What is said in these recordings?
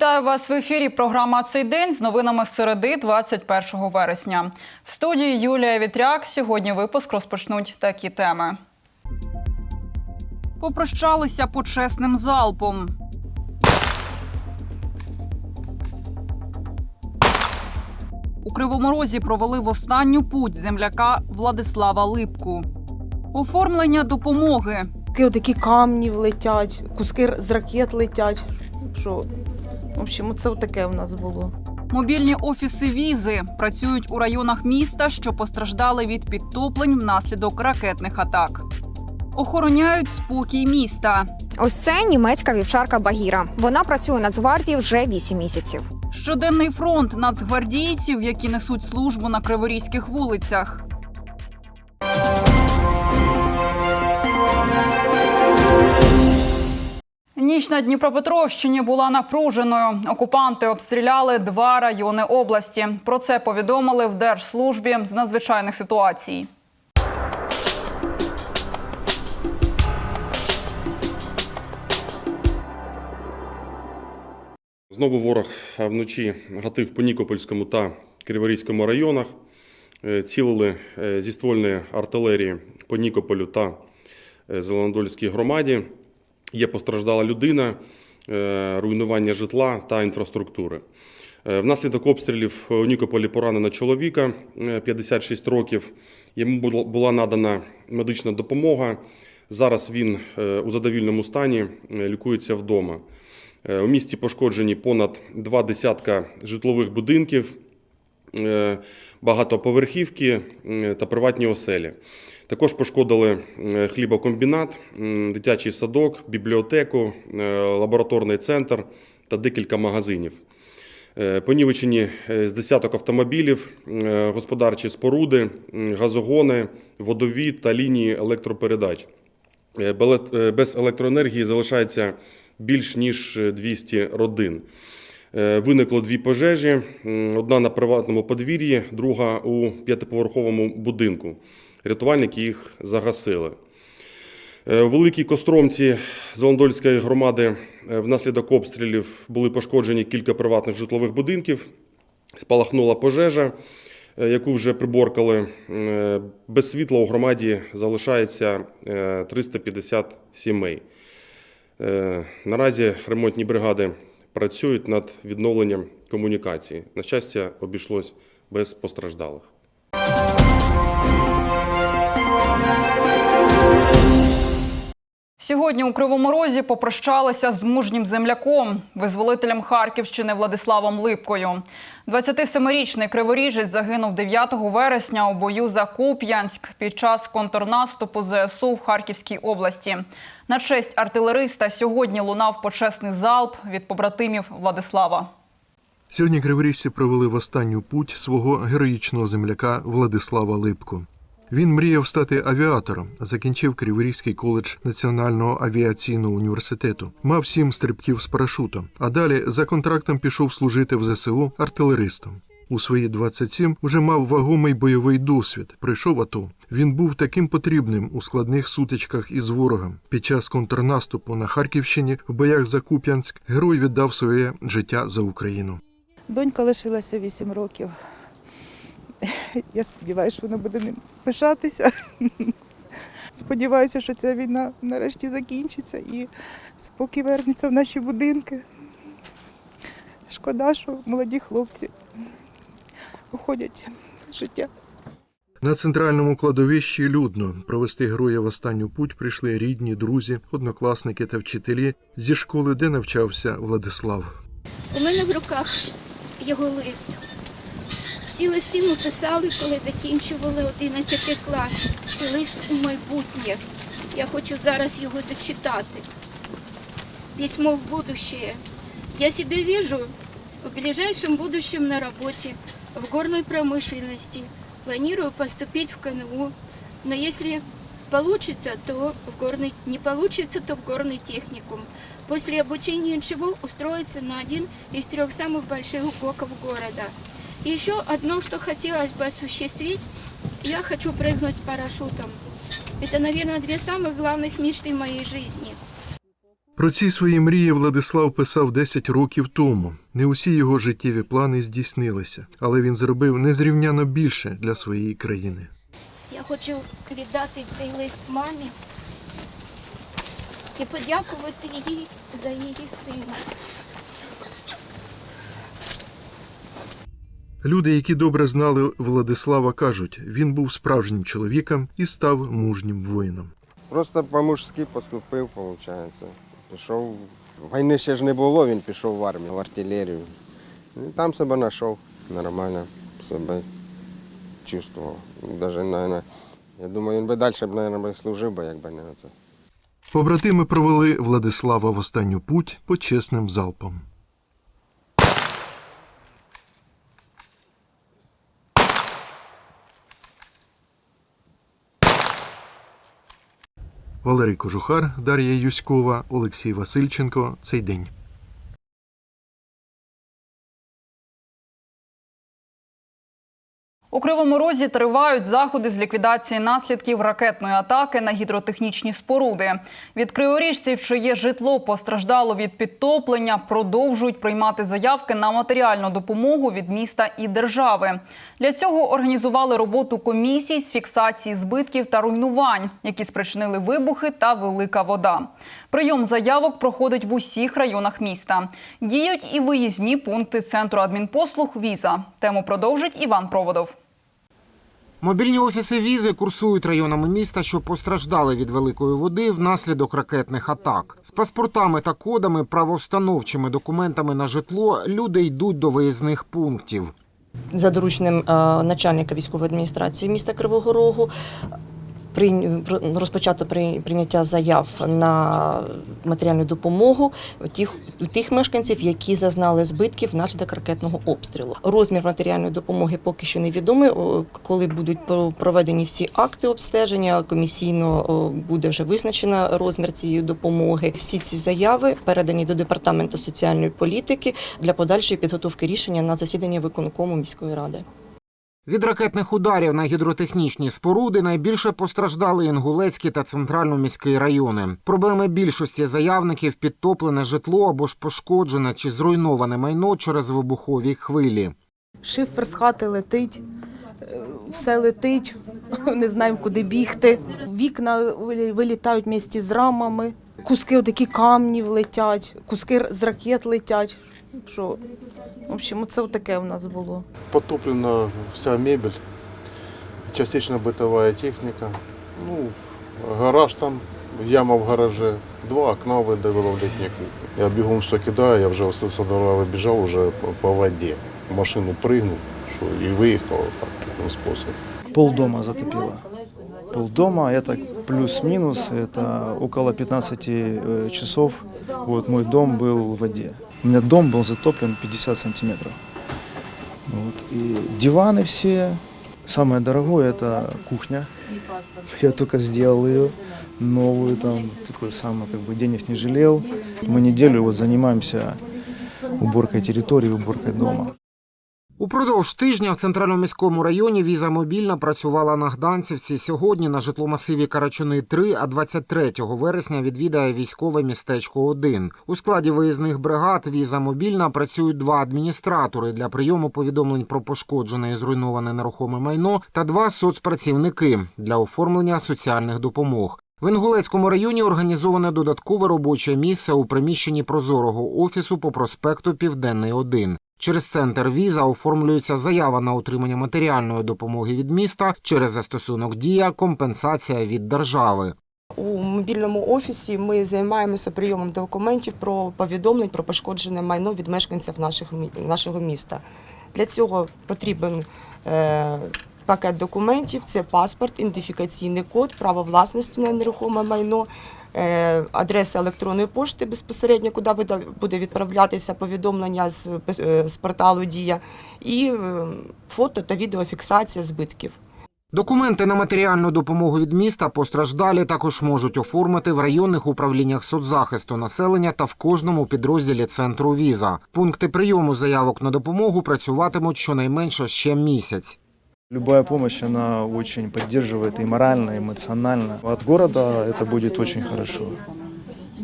Вітаю вас в ефірі. Програма цей день з новинами з середи 21 вересня. В студії Юлія Вітряк. Сьогодні випуск розпочнуть такі теми. Попрощалися почесним залпом. У Кривому Розі провели в останню путь земляка Владислава Липку. Оформлення допомоги. Такі отакі камні летять, куски з ракет летять. Що, в общем, це таке у нас було. Мобільні офіси візи працюють у районах міста, що постраждали від підтоплень внаслідок ракетних атак. Охороняють спокій міста. Ось це німецька вівчарка Багіра. Вона працює у Нацгвардії вже 8 місяців. Щоденний фронт нацгвардійців, які несуть службу на криворізьких вулицях. Ніч на Дніпропетровщині була напруженою. Окупанти обстріляли два райони області. Про це повідомили в Держслужбі з надзвичайних ситуацій. Знову ворог вночі гатив по Нікопольському та Криворізькому районах. Е, Цілили е, зі ствольної артилерії по Нікополю та е, Зеленодольській громаді. Є постраждала людина, е, руйнування житла та інфраструктури. Е, Внаслідок обстрілів у Нікополі поранено чоловіка е, 56 років. Йому була надана медична допомога. Зараз він е, у задовільному стані е, лікується вдома. Е, У місті пошкоджені понад два десятка житлових будинків, е, багатоповерхівки е, та приватні оселі. Також пошкодили хлібокомбінат, дитячий садок, бібліотеку, е, лабораторний центр та декілька магазинів. Е, Понівечені з десяток автомобілів, господарчі споруди, газогони, водові та лінії електропередач. Без електроенергії залишається більш ніж 200 родин. Е, Виникло дві пожежі: одна на приватному подвір'ї, друга у п'ятиповерховому будинку. Рятувальники їх загасили. Е, У Великій Костромці Зеландольської громади е, внаслідок обстрілів були пошкоджені кілька приватних житлових будинків. Спалахнула пожежа, е, яку вже приборкали. Е, Без світла у громаді залишається е, 350 сімей. Е, Наразі ремонтні бригади працюють над відновленням комунікації. На щастя, обійшлось без постраждалих. Сьогодні у Кривому Розі попрощалися з мужнім земляком, визволителем Харківщини Владиславом Липкою. 27-річний криворіжець загинув 9 вересня у бою за Куп'янськ під час контрнаступу ЗСУ в Харківській області. На честь артилериста сьогодні лунав почесний залп від побратимів Владислава. Сьогодні криворіжці провели в останню путь свого героїчного земляка Владислава Липку. Він мріяв стати авіатором, закінчив Криворізький коледж Національного авіаційного університету, мав сім стрибків з парашутом, а далі за контрактом пішов служити в ЗСУ артилеристом. У свої 27 вже мав вагомий бойовий досвід. Пройшов АТО. Він був таким потрібним у складних сутичках із ворогом. Під час контрнаступу на Харківщині в боях за Куп'янськ герой віддав своє життя за Україну. Донька лишилася 8 років. Я сподіваюся, що вона буде ним пишатися. Сподіваюся, що ця війна нарешті закінчиться і спокій вернеться в наші будинки. Шкода, що молоді хлопці уходять з життя. На центральному кладовищі людно провести героя в останню путь прийшли рідні, друзі, однокласники та вчителі зі школи, де навчався Владислав. У мене в руках його лист. Ці листи ми писали, коли закінчували 11 клас. Це лист у майбутнє. Я хочу зараз його зачитати. Письмо в будущее. Я себе вижу в ближайшем будущем на работе, в горной промышленности. Планирую поступить в КНУ, но если получится, то в горный, не получится, то в горный техникум. После обучения ничего устроиться на один из трех самых больших ГОКов города. И еще одно, что хотелось бы осуществить, я хочу прыгнуть с парашютом. Это, наверное, две самых главных мечты моей жизни. Про ці свої мрії Владислав писав 10 років тому. Не усі його життєві плани здійснилися, але він зробив незрівняно більше для своєї країни. Я хочу віддати цей лист мамі і подякувати їй за її сина. Люди, які добре знали Владислава, кажуть, він був справжнім чоловіком і став мужнім воїном. Просто по-мужськи поступив, виходить. Пішов. Війни ще ж не було, він пішов в армію, в артилерію. І там себе знайшов, нормально себе чувствував. Даже, навіть, я думаю, він би далі б, наверное, служив би, якби не на це. Побратими провели Владислава в останню путь почесним залпом. Валерій Кожухар, Дар'я Юськова, Олексій Васильченко. Цей день. У Кривому Розі тривають заходи з ліквідації наслідків ракетної атаки на гідротехнічні споруди. Від криворіжців, чиє житло постраждало від підтоплення, продовжують приймати заявки на матеріальну допомогу від міста і держави. Для цього організували роботу комісій з фіксації збитків та руйнувань, які спричинили вибухи та велика вода. Прийом заявок проходить в усіх районах міста. Діють і виїзні пункти центру адмінпослуг Віза. Тему продовжить Іван Проводов. Мобільні офіси візи курсують районами міста, що постраждали від великої води внаслідок ракетних атак. З паспортами та кодами, правовстановчими документами на житло люди йдуть до виїзних пунктів. за дорученням е, начальника військової адміністрації міста Кривого Рогу розпочато при- прийняття заяв на матеріальну допомогу тих, тих мешканців, які зазнали збитків внаслідок ракетного обстрілу. Розмір матеріальної допомоги поки що невідомий. Коли будуть про- проведені всі акти обстеження, комісійно буде вже визначено розмір цієї допомоги. Всі ці заяви передані до департаменту соціальної політики для подальшої підготовки рішення на засідання виконкому міської ради. Від ракетних ударів на гідротехнічні споруди найбільше постраждали Інгулецький та центрально-міський райони. Проблеми більшості заявників підтоплене житло або ж пошкоджене чи зруйноване майно через вибухові хвилі. Шифер з хати летить, е, все летить, не знаємо, куди бігти. Вікна вилі- вилітають місті з рамами, куски такі камнів летять, куски з ракет летять. Що, в общем, це таке в нас було. Потоплена вся мебель, частично бытовая техника. Ну, гараж там, яма в гараже, два окна видавило в літній кухні. Я бігом все кидаю, я вже з двора вибіжав уже по- по воді. В машину пригнув що, і виїхав так, таким способом. Полдома затопило. Полдома, это плюс-минус, это около 15 э, часов. Вот мой дом был в воде. У меня дом был затоплен 50 сантиметров. Вот. И диваны все. Самое дорогое это кухня. Я только сделал ее новую, там такой самый как бы денег не жалел. Мы неделю вот занимаемся уборкой территории, уборкой дома. Упродовж тижня в центральному міському районі віза мобільна працювала на Гданцівці. Сьогодні на житломасиві Карачуни 3, а 23 вересня відвідає військове містечко 1. У складі виїзних бригад віза мобільна працюють два адміністратори для прийому повідомлень про пошкоджене і зруйноване нерухоме майно та два соцпрацівники для оформлення соціальних допомог. В Інгулецькому районі організоване додаткове робоче місце у приміщенні прозорого офісу по проспекту Південний 1. Через центр віза оформлюється заява на отримання матеріальної допомоги від міста через застосунок дія компенсація від держави. У мобільному офісі ми займаємося прийомом документів про повідомлень про пошкоджене майно від мешканців нашого міста. Для цього потрібен е, пакет документів: це паспорт, ідентифікаційний код, право власності на нерухоме майно, адреса електронної пошти безпосередньо, куди буде відправлятися повідомлення з, е, з порталу Дія, і е, фото та відеофіксація збитків. Документи на матеріальну допомогу від міста постраждалі також можуть оформити в районних управліннях соцзахисту населення та в кожному підрозділі центру віза. Пункти прийому заявок на допомогу працюватимуть щонайменше ще місяць. Любая помощь, она очень поддерживает и морально, и эмоционально. От города это будет очень хорошо.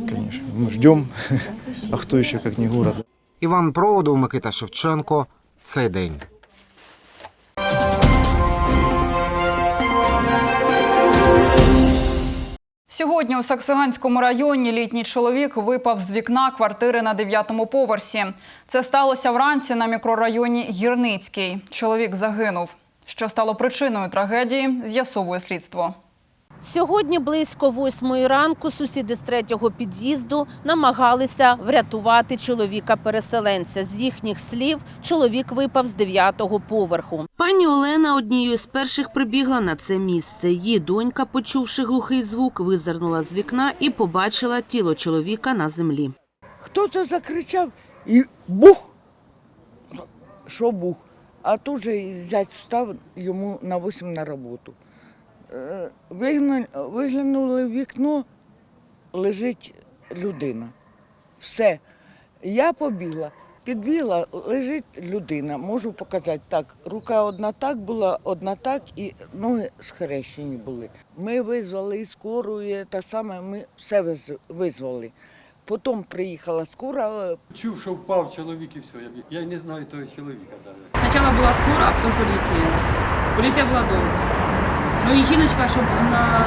конечно. Мы ждем, а кто еще, как не город. Іван Проводов, Микита Шевченко. Цей день. Сьогодні у Саксиганському районі літній чоловік випав з вікна квартири на дев'ятому поверсі. Це сталося вранці на мікрорайоні Гірницький. Чоловік загинув. Що стало причиною трагедії, з'ясовує слідство. Сьогодні близько восьмої ранку сусіди з третього під'їзду намагалися врятувати чоловіка-переселенця. З їхніх слів, чоловік випав з дев'ятого поверху. Пані Олена однією з перших прибігла на це місце. Її донька, почувши глухий звук, визирнула з вікна і побачила тіло чоловіка на землі. Хто-то закричав і бух. Що бух? А тут же зять встав йому на 8 на роботу. Е, Виглянули в вікно, лежить людина. Все. Я побігла, підбігла, лежить людина. Можу показати так. Рука одна так була, одна так, і ноги схрещені були. Ми визвали і скору, і те саме, ми все визвали. Потім приїхала скора, Чув, що впав чоловік і все. Я, не знаю того чоловіка навіть. Спочатку була скора, а потім поліція. Поліція була довго. Ну і жіночка, щоб на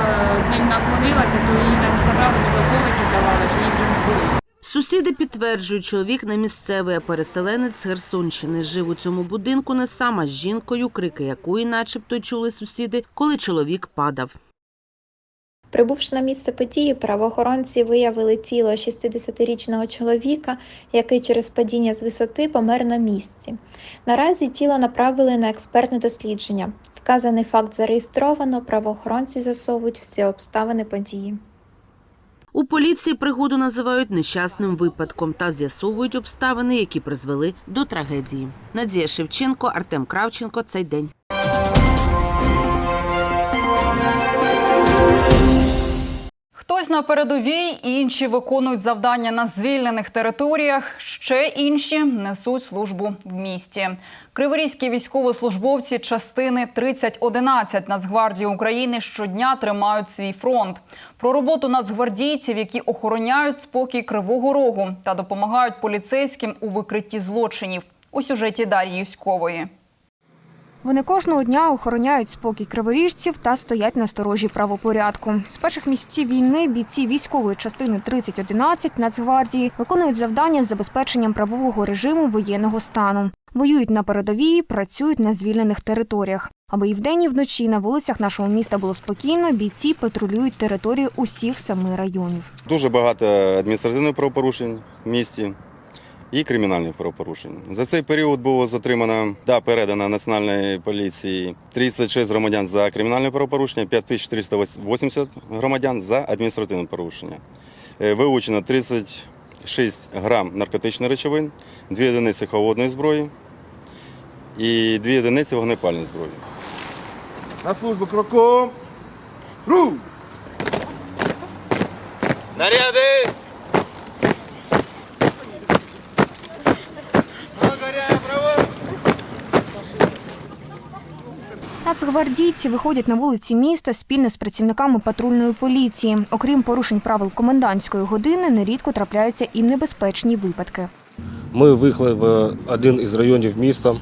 ним наклонилася, то її там забрали, може, колики здавали, що її вже не було. Сусіди підтверджують, чоловік не місцевий, а переселенець з Херсонщини. Жив у цьому будинку не сам, а з жінкою, крики якої начебто чули сусіди, коли чоловік падав. Прибувши на місце події, правоохоронці виявили тіло 60-річного чоловіка, який через падіння з висоти помер на місці. Наразі тіло направили на експертне дослідження. Вказаний факт зареєстровано, правоохоронці засовують всі обставини події. У поліції пригоду називають нещасним випадком та з'ясовують обставини, які призвели до трагедії. Надія Шевченко, Артем Кравченко. Цей день. Хтось на передовій, інші виконують завдання на звільнених територіях. Ще інші несуть службу в місті. Криворізькі військовослужбовці частини 3011 Нацгвардії України щодня тримають свій фронт. Про роботу нацгвардійців, які охороняють спокій Кривого Рогу та допомагають поліцейським у викритті злочинів. У сюжеті Дар'ї Юськової. Вони кожного дня охороняють спокій криворіжців та стоять на сторожі правопорядку. З перших місяців війни бійці військової частини 3011 Нацгвардії виконують завдання з забезпеченням правового режиму воєнного стану. Воюють на передовій, працюють на звільнених територіях. Аби і вдень, і вночі на вулицях нашого міста було спокійно, бійці патрулюють територію усіх семи районів. Дуже багато адміністративних правопорушень в місті і кримінальних правопорушень. За цей період було затримано та передано Національній поліції 36 громадян за кримінальне правопорушення, 5480 громадян за адміністративне порушення. Е, Вилучено 36 грам наркотичних речовин, 2 одиниці холодної зброї і 2 одиниці вогнепальної зброї. На службу кроком. Ру! Наряди! Нацгвардійці виходять на вулиці міста спільно з працівниками патрульної поліції. Окрім порушень правил комендантської години, нерідко трапляються і небезпечні випадки. Ми виїхали в один із районів міста, е,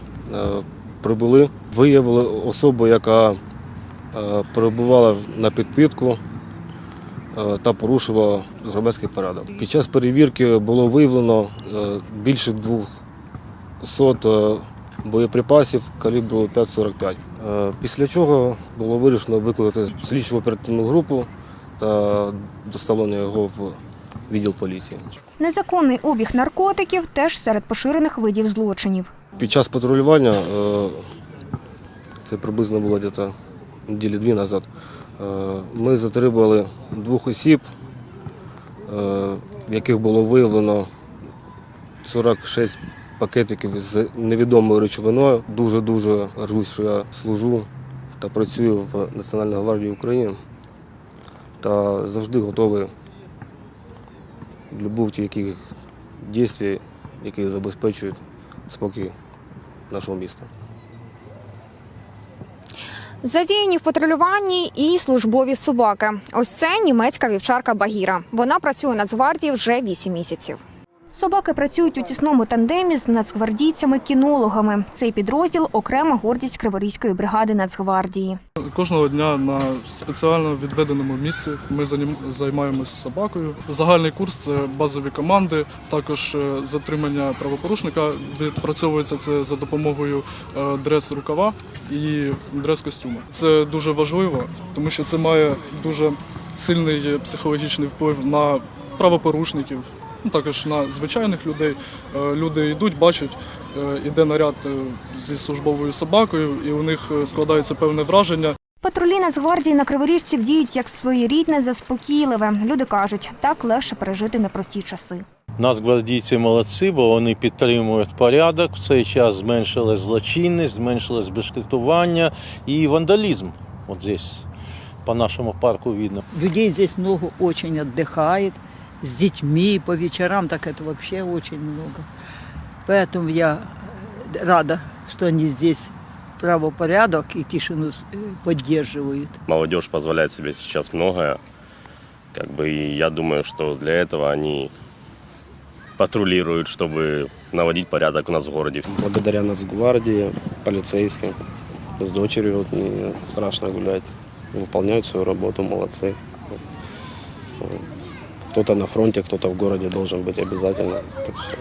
прибули, виявили особу, яка е, перебувала на підпитку е, та порушувала громадський порядок. Під час перевірки було виявлено більше 200 е, боєприпасів калібру 5,45. Е, Після чого було вирішено викликати слідчу оперативну групу та доставлення його в відділ поліції. Незаконний обіг наркотиків теж серед поширених видів злочинів. Під час патрулювання, е, це приблизно було десь неділі дві назад, е, ми затримали двох осіб, в яких було виявлено 46 пакетиків з невідомою речовиною. Дуже-дуже ржусь, що я служу та працюю в Національній гвардії України та завжди готовий до будь-яких дій, які забезпечують спокій нашого міста. Задіяні в патрулюванні і службові собаки. Ось це німецька вівчарка Багіра. Вона працює у Нацгвардії вже 8 місяців. Собаки працюють у тісному тандемі з нацгвардійцями-кінологами. Цей підрозділ окрема гордість Криворізької бригади Нацгвардії. Кожного дня на спеціально відведеному місці ми займаємось собакою. Загальний курс це базові команди, також е, затримання правопорушника. Відпрацьовується це за допомогою е, дрес-рукава і дрес-костюму. Це дуже важливо, тому що це має дуже сильний психологічний вплив на правопорушників. Ну, також на звичайних людей. Е, Люди йдуть, бачать, е, іде наряд е, зі службовою собакою, і у них складається певне враження. Патрулі Нацгвардії на Криворіжці діють як своєрідне заспокійливе. Люди кажуть, так легше пережити непрості часи. Нацгвардійці молодці, бо вони підтримують порядок. В цей час зменшилась злочинність, зменшилось безкритування і вандалізм. От здесь, по нашому парку видно. Людей здесь много очень отдыхает, с детьми по вечерам, так это вообще очень много. Поэтому я э, рада, что они здесь правопорядок и тишину э, поддерживают. Молодежь позволяет себе сейчас многое. Как бы и я думаю, что для этого они патрулируют, чтобы наводить порядок у нас в городе. Благодаря Нацгвардии, полицейским, с дочерью вот, не страшно гулять. Выполняют свою работу, молодцы. Кто-то на фронте, кто-то в городе должен быть обязательно. Так что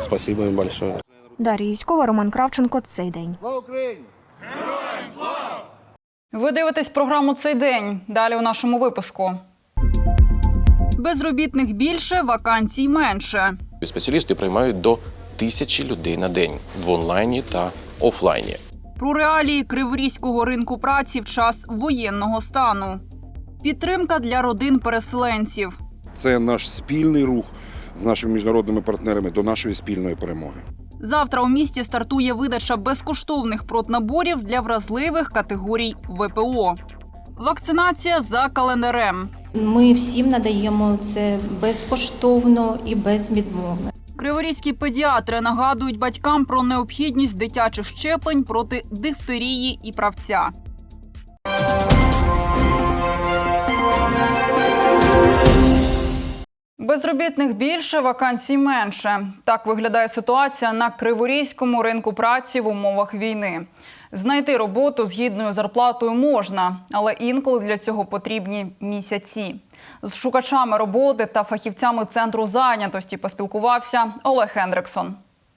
спасибо им большое. Дар'я Юськова, Роман Кравченко. Цей день. Ви дивитесь програму цей день. Далі у нашому випуску. Безробітних більше, вакансій менше. Спеціалісти приймають до тисячі людей на день в онлайні та офлайні. Про реалії криворізького ринку праці в час воєнного стану. Підтримка для родин переселенців. Це наш спільний рух з нашими міжнародними партнерами до нашої спільної перемоги. Завтра у місті стартує видача безкоштовних проднаборів для вразливих категорій ВПО. Вакцинація за календарем. Ми всім надаємо це безкоштовно і безвідмовно. Криворізькі педіатри нагадують батькам про необхідність дитячих щеплень проти дифтерії і правця. Безробітних більше, вакансій менше. Так виглядає ситуація на криворізькому ринку праці в умовах війни. Знайти роботу з гідною зарплатою можна, але інколи для цього потрібні місяці. З шукачами роботи та фахівцями центру зайнятості поспілкувався Олег Хендриксон.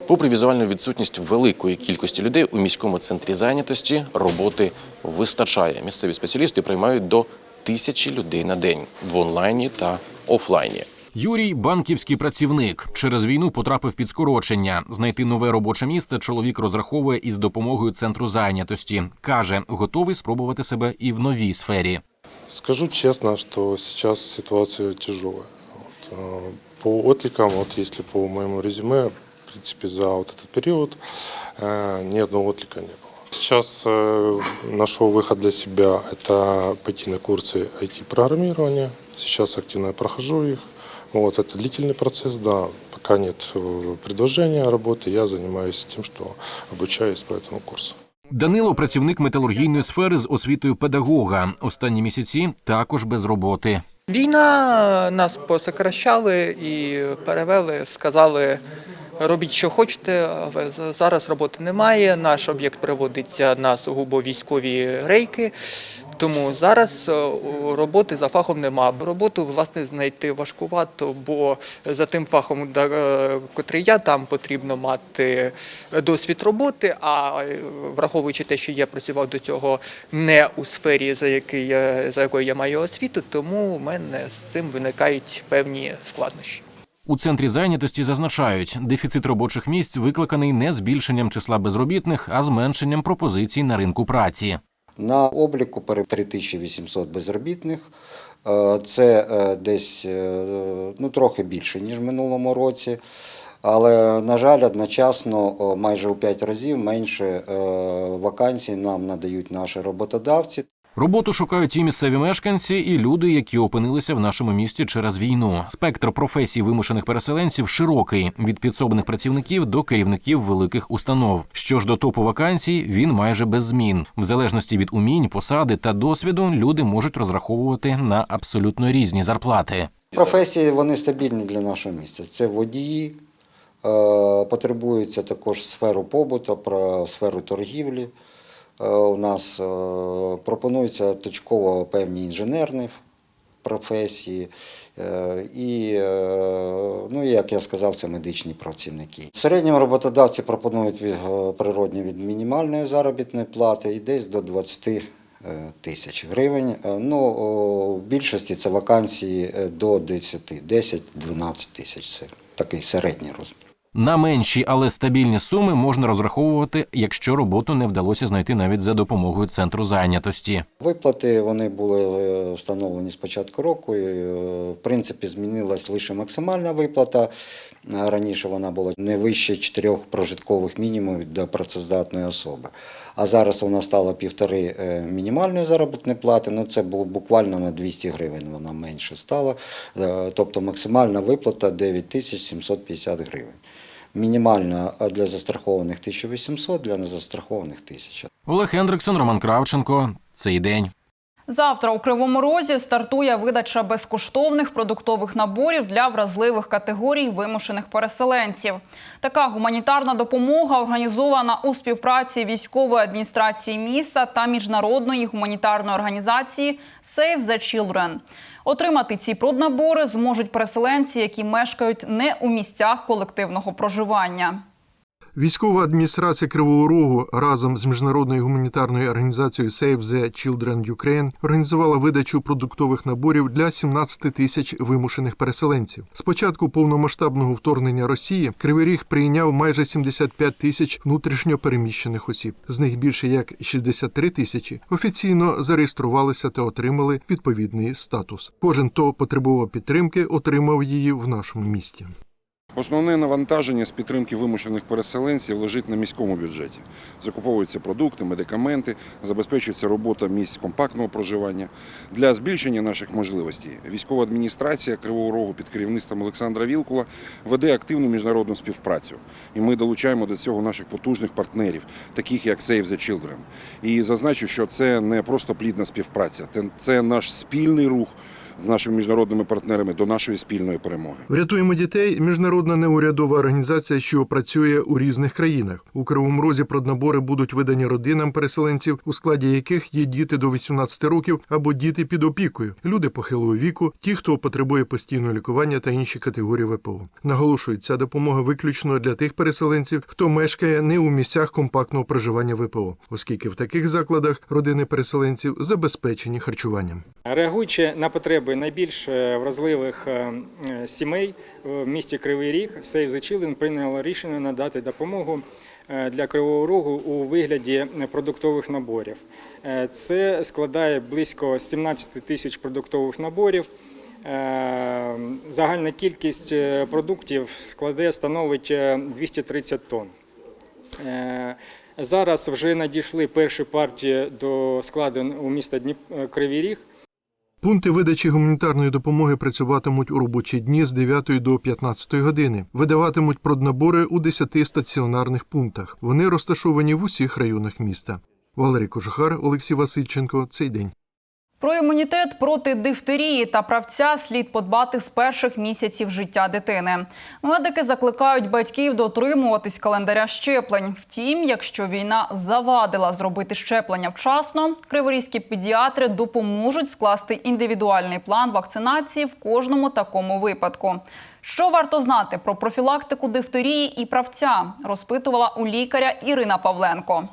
Попри візуальну відсутність великої кількості людей у міському центрі зайнятості, роботи вистачає. Місцеві спеціалісти приймають до тисячі людей на день в онлайні та офлайні. Юрій банківський працівник через війну потрапив під скорочення. Знайти нове робоче місце чоловік розраховує із допомогою центру зайнятості. каже, готовий спробувати себе і в новій сфері. Скажу честно, что сейчас ситуация тяжелая. Вот, э, по откликам, вот если по моему резюме, в принципе, за вот этот период э, ни одного отклика не было. Сейчас э, нашел выход для себя – это пойти на курсы IT-программирования. Сейчас активно я прохожу их. Вот, это длительный процесс, да. Пока нет э, предложения работы, я занимаюсь тем, что обучаюсь по этому курсу. Данило працівник металургійної сфери з освітою педагога. Останні місяці також без роботи. Війна нас посокращали і перевели, сказали, робіть, що хочете, але за- зараз роботи немає. Наш об'єкт приводиться на сугубо військові рейки, тому зараз е, роботи за фахом нема. Роботу власне знайти важкувато, бо за тим фахом, е, котрий я там потрібно мати досвід роботи. А е, враховуючи те, що я працював до цього не у сфері, за який за якою я маю освіту, тому в мене з цим виникають певні складнощі. У центрі зайнятості зазначають, дефіцит робочих місць викликаний не збільшенням числа безробітних, а зменшенням пропозицій на ринку праці. На обліку перед 3800 безробітних. Е, Це е, десь е, ну, трохи більше, ніж в минулому році. Але, на жаль, одночасно майже у 5 разів менше вакансій нам надають наші роботодавці. Роботу шукають і місцеві мешканці, і люди, які опинилися в нашому місті через війну. Спектр професій вимушених переселенців широкий від підсобних працівників до керівників великих установ. Що ж до топу вакансій, він майже без змін. В залежності від умінь, посади та досвіду, люди можуть розраховувати на абсолютно різні зарплати. Професії вони стабільні для нашого міста. Це водії, е, потребується також сферу побуту, про сферу торгівлі. Е, У нас е, пропонуються точково певні інженерні професії. е, І, ну, як я сказав, це медичні працівники. В середньому роботодавці пропонують природні від мінімальної заробітної плати і десь до 20 е, тисяч гривень. Ну, в більшості це вакансії до 10, 10-12 тисяч. Це такий середній розмір. На менші, але стабільні суми можна розраховувати, якщо роботу не вдалося знайти навіть за допомогою центру зайнятості. Виплати вони були е, встановлені з початку року. І, е, в принципі, змінилась лише максимальна виплата. Е, Раніше вона була не вище чотирьох прожиткових мінімумів для працездатної особи. А зараз вона стала півтори мінімальної заробітної плати. Ну це було буквально на 200 гривень. Вона менше стала. Тобто максимальна виплата 9 тисяч 750 гривень. Мінімальна для застрахованих 1800, для незастрахованих 1000. Олег Ендриксон, Роман Кравченко. Цей день. Завтра у Кривому Розі стартує видача безкоштовних продуктових наборів для вразливих категорій вимушених переселенців. Така гуманітарна допомога організована у співпраці військової адміністрації міста та міжнародної гуманітарної організації Save the Children. Отримати ці проднабори зможуть переселенці, які мешкають не у місцях колективного проживання. Військова адміністрація Кривого Рогу разом з міжнародною гуманітарною організацією Save the Children Ukraine організувала видачу продуктових наборів для 17 тисяч вимушених переселенців. З початку повномасштабного вторгнення Росії Кривий Ріг прийняв майже 75 тисяч внутрішньо переміщених осіб. З них більше як 63 тисячі офіційно зареєструвалися та отримали відповідний статус. Кожен, хто потребував підтримки, отримав її в нашому місті. Основне навантаження з підтримки вимушених переселенців лежить на міському бюджеті. Закуповуються продукти, медикаменти, забезпечується робота місць компактного проживання. Для збільшення наших можливостей військова адміністрація Кривого Рогу під керівництвом Олександра Вілкула веде активну міжнародну співпрацю. І ми долучаємо до цього наших потужних партнерів, таких як Save the Children. І зазначу, що це не просто плідна співпраця, це наш спільний рух з нашими міжнародними партнерами до нашої спільної перемоги. Врятуємо дітей. Міжнародна неурядова організація, що працює у різних країнах. У Кривому Розі проднабори будуть видані родинам переселенців, у складі яких є діти до 18 років або діти під опікою, люди похилого віку, ті, хто потребує постійного лікування та інші категорії ВПО. Наголошують, ця допомога виключно для тих переселенців, хто мешкає не у місцях компактного проживання ВПО, оскільки в таких закладах родини переселенців забезпечені харчуванням. Реагуючи на потреби найбільш е, вразливих е, е, сімей в місті Кривий Ріг, Save the Children прийняло рішення надати допомогу для Кривого Рогу у вигляді продуктових наборів. Це складає близько 17 тисяч продуктових наборів. Загальна кількість продуктів складе становить е, 230 тонн. Зараз вже надійшли перші партії до складу у міста. Кривий Ріг. Пункти видачі гуманітарної допомоги працюватимуть у робочі дні з 9 до 15 години. Видаватимуть проднабори у 10 стаціонарних пунктах. Вони розташовані в усіх районах міста. Валерій Кожухар, Олексій Васильченко. Цей день. Про імунітет проти дифтерії та правця слід подбати з перших місяців життя дитини. Медики закликають батьків дотримуватись календаря щеплень. Втім, якщо війна завадила зробити щеплення вчасно, криворізькі педіатри допоможуть скласти індивідуальний план вакцинації в кожному такому випадку. Що варто знати про профілактику дифтерії і правця, розпитувала у лікаря Ірина Павленко.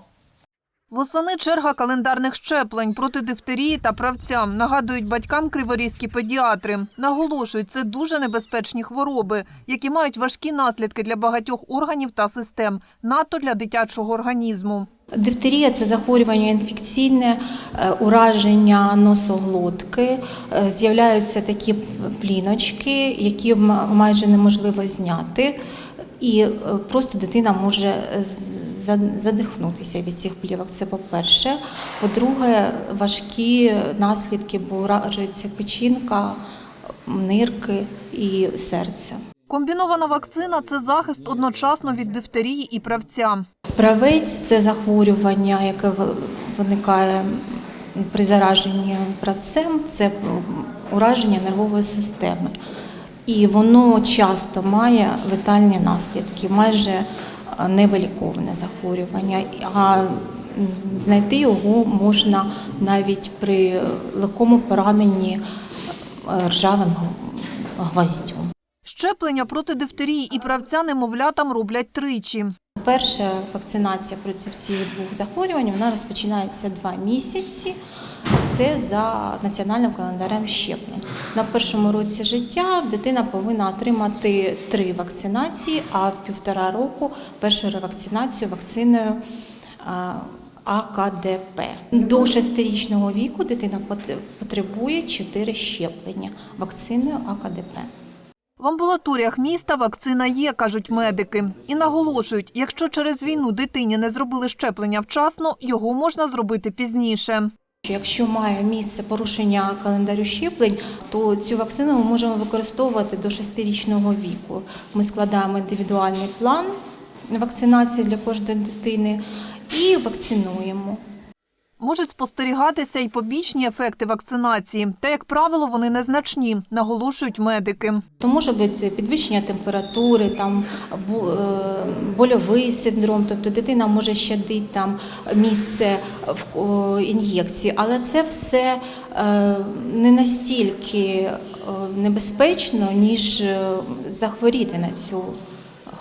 Восени черга календарних щеплень проти дифтерії та правця. Нагадують батькам криворізькі педіатри. Наголошують, це дуже небезпечні хвороби, які мають важкі наслідки для багатьох органів та систем, надто для дитячого організму. Дифтерія це захворювання інфекційне, е, ураження носоглотки. Е, З'являються такі пліночки, які майже неможливо зняти, і е, просто дитина може задихнутися від цих плівок. Це по-перше. По-друге, важкі наслідки, бо уражується печінка, нирки і серце. Комбінована вакцина це захист одночасно від дифтерії і правця. Правець це захворювання, яке виникає при зараженні правцем, це ураження нервової системи. І воно часто має летальні наслідки, майже невиліковане захворювання. А знайти його можна навіть при легкому пораненні е, ржавим гвоздем. Щеплення проти дифтерії і правця немовлятам роблять тричі. Перша вакцинація проти цих двох захворювань вона розпочинається два місяці. Це за національним календарем щеплень. На першому році життя дитина повинна отримати три вакцинації, а в півтора року першу ревакцинацію вакциною АКДП. До шестирічного віку дитина пот- потребує чотири щеплення вакциною АКДП. В амбулаторіях міста вакцина є, кажуть медики. І наголошують, якщо через війну дитині не зробили щеплення вчасно, його можна зробити пізніше. Якщо має місце порушення календарю щеплень, то цю вакцину ми можемо використовувати до 6-річного віку. Ми складаємо індивідуальний план вакцинації для кожної дитини і вакцинуємо. Можуть спостерігатися й побічні ефекти вакцинації, та, як правило, вони незначні, наголошують медики. То може бути підвищення температури, там е, больовий синдром, тобто дитина може щадити там місце в ін'єкції, але це все е, не настільки е, небезпечно, ніж захворіти на цю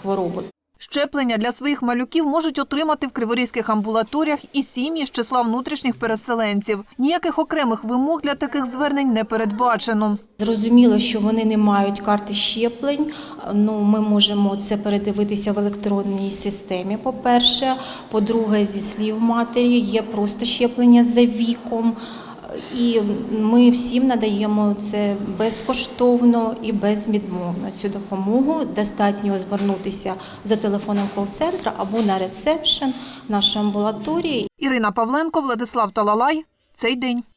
хворобу. Щеплення для своїх малюків можуть отримати в криворізьких амбулаторіях і сім'ї з числа внутрішніх переселенців. Ніяких окремих вимог для таких звернень не передбачено. Зрозуміло, що вони не мають карти щеплень. Ну, ми можемо це передивитися в електронній системі. По-перше, по-друге, зі слів матері є просто щеплення за віком. І ми всім надаємо це безкоштовно і безвідмовно. Цю допомогу достатньо звернутися за телефоном кол-центру або на ресепшн нашої амбулаторії. Ірина Павленко, Владислав Талалай. Цей день. –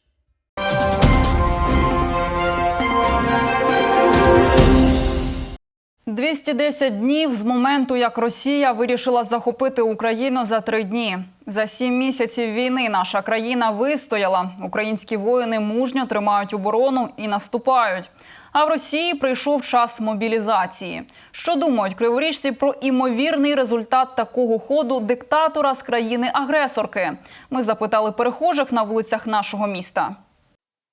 210 днів з моменту, як Росія вирішила захопити Україну за три дні. За сім місяців війни наша країна вистояла. Українські воїни мужньо тримають оборону і наступають. А в Росії прийшов час мобілізації. Що думають криворіжці про імовірний результат такого ходу диктатора з країни-агресорки? Ми запитали перехожих на вулицях нашого міста.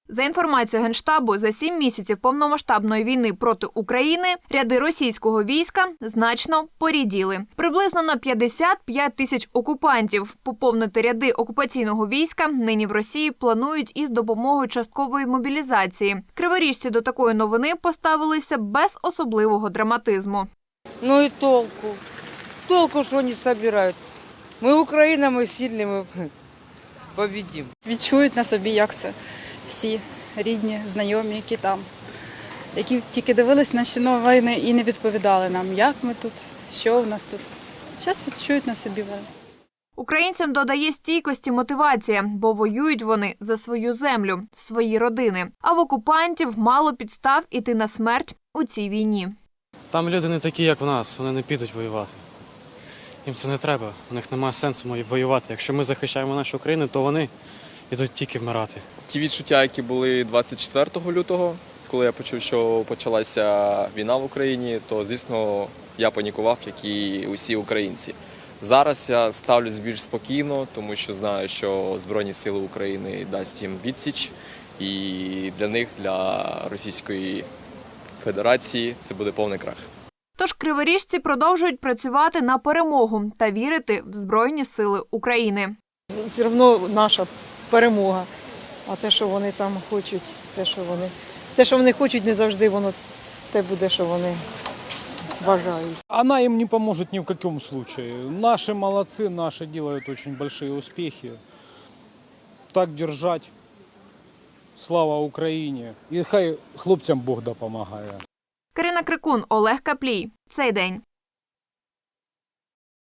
За інформацією Генштабу, за сім місяців повномасштабної війни проти України ряди російського війська значно поріділи. Приблизно на 55 тисяч окупантів. Поповнити ряди окупаційного війська нині в Росії планують із допомогою часткової мобілізації. Криворіжці до такої новини поставилися без особливого драматизму. Ну и толку? Толку, что они собирают? Мы Украина, мы сильные, мы победим. відчують на собі, як це всі рідні, знайомі, які там, які тільки дивились наші новини і не відповідали нам, як ми тут, що у нас тут. Зараз відчують на собі вони. Українцям додає стійкості мотивація, бо воюють вони за свою землю, свої родини. А в окупантів мало підстав іти на смерть у цій війні. Там люди не такі, як в нас, вони не підуть воювати. Їм це не треба, у них немає сенсу воювати. Якщо ми захищаємо нашу країну, то вони йдуть тільки вмирати. Ті відчуття, які були 24 лютого, коли я почув, що почалася війна в Україні, то звісно я панікував, як і усі українці. Зараз я ставлюсь більш спокійно, тому що знаю, що Збройні Сили України дасть їм відсіч, і для них, для Російської Федерації, це буде повний крах. Тож криворіжці продовжують працювати на перемогу та вірити в Збройні Сили України. Все одно наша перемога. А те, що вони там хочуть, те, що вони, те, що вони хочуть, не завжди воно те буде, що вони бажають. Она им не поможет ни в каком случае. Наши молодцы, наши делают очень большие успехи. Так держать. Слава Україні. І хай хлопцям Бог допомагає. Карина Крикун, Олег Каплій. Цей день.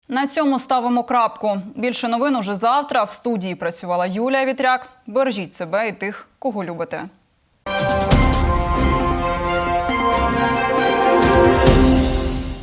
На цьому ставимо крапку. Більше новин уже завтра. В студії працювала Юлія Вітряк. Бережіть себе і тих, кого любите.